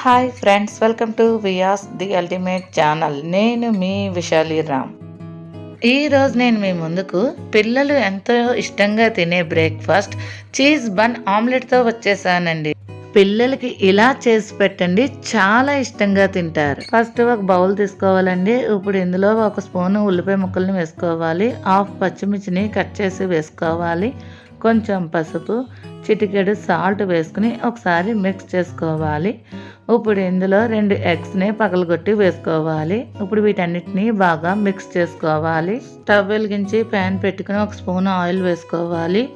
Hi friends welcome to Vyas the ultimate channel నేను మీ విశాలి రామ్. ఈరోజు నేను మీ ముందుకు పిల్లలు ఎంతో ఇష్టంగా తినే బ్రేక్ఫాస్ట్ చీజ్ బన్ ఆమ్లెట్తో వచ్చేసానండి. పిల్లలకి ఇలా చేసి పెట్టండి చాలా ఇష్టంగా తింటారు. ఫస్ట్ ఒక బౌల్ తీసుకోవాలండి. ఇప్పుడు ఇందులో ఒక స్పూన్ ఉల్లిపాయ ముక్కల్ని వేసుకోవాలి. హాఫ్ పచ్చిమిర్చిని కట్ చేసి వేసుకోవాలి. కొంచెం పసుపు చిటికెడు సాల్ట్ వేసుకుని ఒకసారి మిక్స్ చేసుకోవాలి. ఇప్పుడు ఇందులో రెండు ఎగ్స్ని పగలగొట్టి వేసుకోవాలి. ఇప్పుడు వీటన్నిటిని బాగా మిక్స్ చేసుకోవాలి. స్టవ్ వెలిగించి ప్యాన్ పెట్టుకుని ఒక స్పూన్ ఆయిల్ వేసుకోవాలి.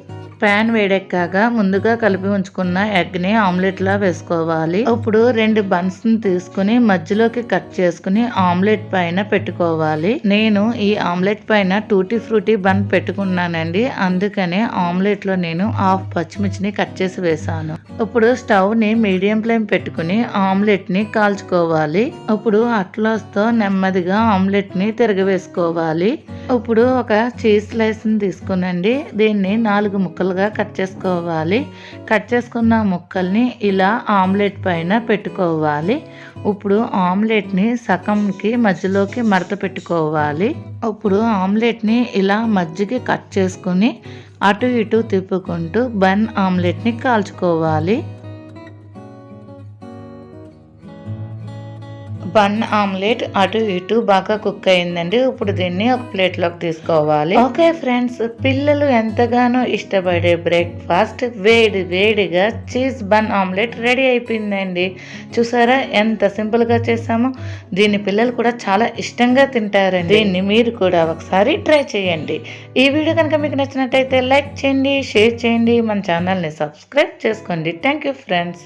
ప్యాన్ వేడెక్కాక ముందుగా కలిపి ఉంచుకున్న ఎగ్ని ఆమ్లెట్లా వేసుకోవాలి. ఇప్పుడు రెండు బన్స్ని తీసుకుని మధ్యలోకి కట్ చేసుకుని ఆమ్లెట్ పైన పెట్టుకోవాలి. నేను ఈ ఆమ్లెట్ పైన టూటీ ఫ్రూటీ బన్ పెట్టుకున్నానండి. అందుకనే ఆమ్లెట్లో నేను హాఫ్ పచ్చిమిర్చిని కట్ చేసి వేసాను. ఇప్పుడు స్టవ్ని మీడియం ఫ్లేమ్ పెట్టుకుని ఆమ్లెట్ని కాల్చుకోవాలి. ఇప్పుడు అట్లాస్తో నెమ్మదిగా ఆమ్లెట్ని తిరగవేసుకోవాలి. ఇప్పుడు ఒక చీజ్ స్లైస్ని తీసుకునండి. దీన్ని నాలుగు ముక్కలుగా కట్ చేసుకోవాలి. కట్ చేసుకున్న ముక్కల్ని ఇలా ఆమ్లెట్ పైన పెట్టుకోవాలి. ఇప్పుడు ఆమ్లెట్ని సగంకి మధ్యలోకి మడత పెట్టుకోవాలి. ఇప్పుడు ఆమ్లెట్ని ఇలా మధ్యకి కట్ చేసుకుని అటు ఇటు తిప్పుకుంటూ బన్ ఆమ్లెట్ని కాల్చుకోవాలి. బన్ ఆమ్లెట్ అటు ఇటు బాగా కుక్ అయిందండి. ఇప్పుడు దీన్ని ఒక ప్లేట్లోకి తీసుకోవాలి. ఓకే ఫ్రెండ్స్ పిల్లలు ఎంతగానో ఇష్టపడే బ్రేక్ఫాస్ట్ వేడి వేడిగా చీజ్ బన్ ఆమ్లెట్ రెడీ అయిపోయిందండి. చూసారా ఎంత సింపుల్గా చేసామో దీన్ని పిల్లలు కూడా చాలా ఇష్టంగా తింటారండి. దీన్ని మీరు కూడా ఒకసారి ట్రై చేయండి. ఈ వీడియో కనుక మీకు నచ్చినట్టయితే లైక్ చేయండి షేర్ చేయండి. మన ఛానల్ని సబ్స్క్రైబ్ చేసుకోండి. Thank you friends.